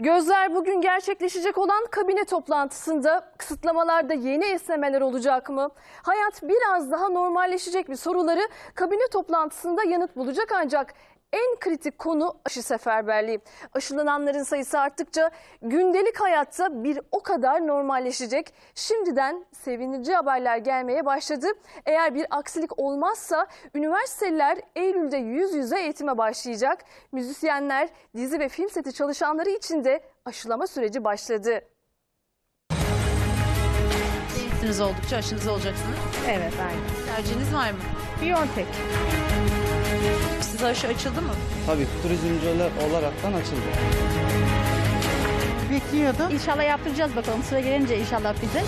Gözler bugün gerçekleşecek olan kabine toplantısında kısıtlamalarda yeni esnemeler olacak mı? Hayat biraz daha normalleşecek mi soruları kabine toplantısında yanıt bulacak ancak en kritik konu aşı seferberliği. Aşılananların sayısı arttıkça gündelik hayatta bir o kadar normalleşecek. Şimdiden sevindirici haberler gelmeye başladı. Eğer bir aksilik olmazsa üniversiteliler Eylül'de yüz yüze eğitime başlayacak. Müzisyenler, dizi ve film seti çalışanları için de aşılama süreci başladı. Gençsiniz oldukça aşınız olacaksınız. Evet aynen. Tercihiniz var mı? Biontech. Size aşı açıldı mı? Tabii turizmciler olaraktan açıldı. bekliyordum. İnşallah yaptıracağız bakalım. Sıra gelince inşallah bize.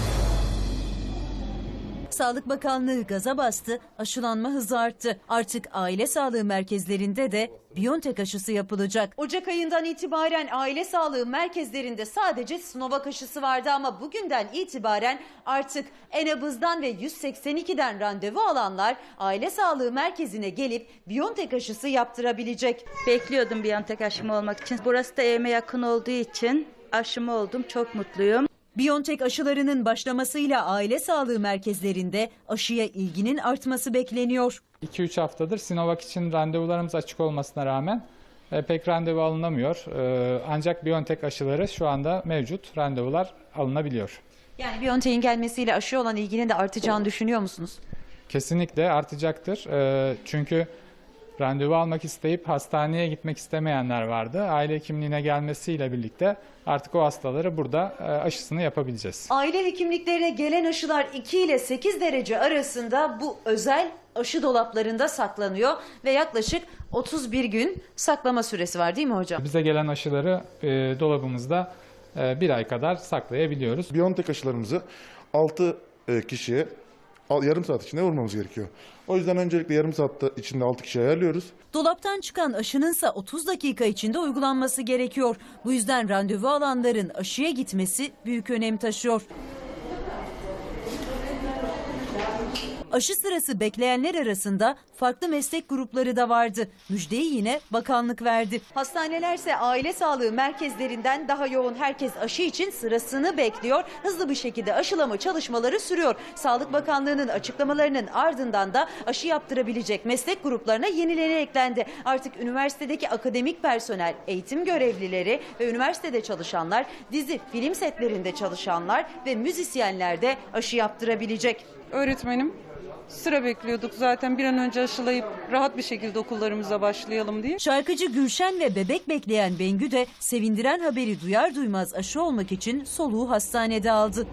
Sağlık Bakanlığı gaza bastı, aşılanma hızı arttı. Artık aile sağlığı merkezlerinde de Biontech aşısı yapılacak. Ocak ayından itibaren aile sağlığı merkezlerinde sadece Sinovac aşısı vardı ama bugünden itibaren artık Enabız'dan ve 182'den randevu alanlar aile sağlığı merkezine gelip Biontech aşısı yaptırabilecek. Bekliyordum Biontech aşımı olmak için. Burası da evime yakın olduğu için aşımı oldum. Çok mutluyum. Biontech aşılarının başlamasıyla aile sağlığı merkezlerinde aşıya ilginin artması bekleniyor. 2-3 haftadır Sinovac için randevularımız açık olmasına rağmen e, pek randevu alınamıyor. E, ancak BioNTech aşıları şu anda mevcut. Randevular alınabiliyor. Yani Biontech'in gelmesiyle aşı olan ilginin de artacağını düşünüyor musunuz? Kesinlikle artacaktır. E, çünkü randevu almak isteyip hastaneye gitmek istemeyenler vardı. Aile hekimliğine gelmesiyle birlikte artık o hastaları burada e, aşısını yapabileceğiz. Aile hekimliklerine gelen aşılar 2 ile 8 derece arasında bu özel aşı dolaplarında saklanıyor ve yaklaşık 31 gün saklama süresi var değil mi hocam? Bize gelen aşıları e, dolabımızda e, bir ay kadar saklayabiliyoruz. Biontech aşılarımızı 6 kişiye al- yarım saat içinde vurmamız gerekiyor. O yüzden öncelikle yarım saat içinde 6 kişi ayarlıyoruz. Dolaptan çıkan aşınınsa 30 dakika içinde uygulanması gerekiyor. Bu yüzden randevu alanların aşıya gitmesi büyük önem taşıyor. Aşı sırası bekleyenler arasında farklı meslek grupları da vardı. Müjdeyi yine bakanlık verdi. Hastanelerse aile sağlığı merkezlerinden daha yoğun herkes aşı için sırasını bekliyor. Hızlı bir şekilde aşılama çalışmaları sürüyor. Sağlık Bakanlığı'nın açıklamalarının ardından da aşı yaptırabilecek meslek gruplarına yenileri eklendi. Artık üniversitedeki akademik personel, eğitim görevlileri ve üniversitede çalışanlar, dizi, film setlerinde çalışanlar ve müzisyenler de aşı yaptırabilecek. Öğretmenim sıra bekliyorduk zaten bir an önce aşılayıp rahat bir şekilde okullarımıza başlayalım diye. Şarkıcı Gülşen ve bebek bekleyen Bengü de sevindiren haberi duyar duymaz aşı olmak için soluğu hastanede aldı.